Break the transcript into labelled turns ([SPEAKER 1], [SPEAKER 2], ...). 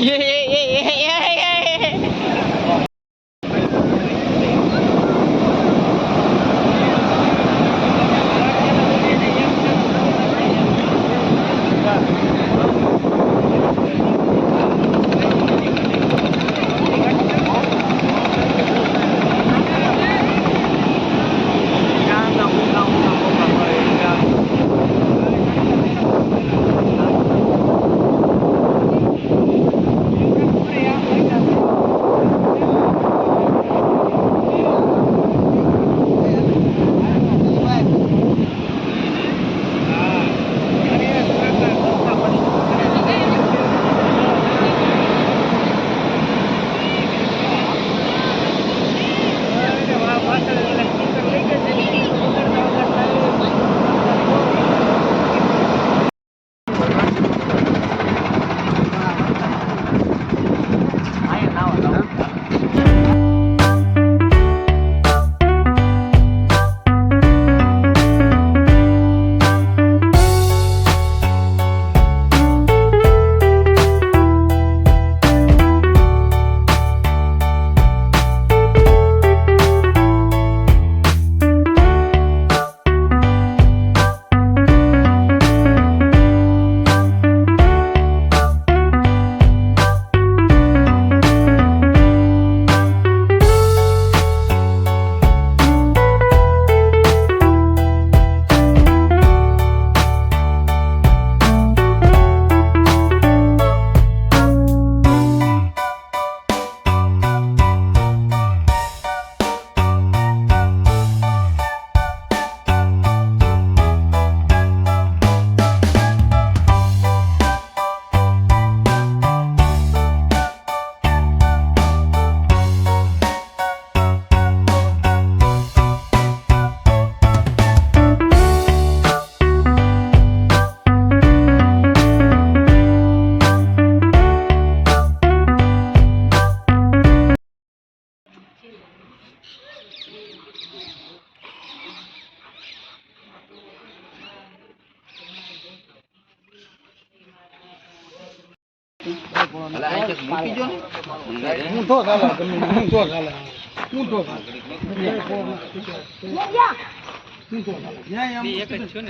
[SPEAKER 1] Yeah. તો ચાલે તમે તો ચાલે ન્યાય આમ એક જ છે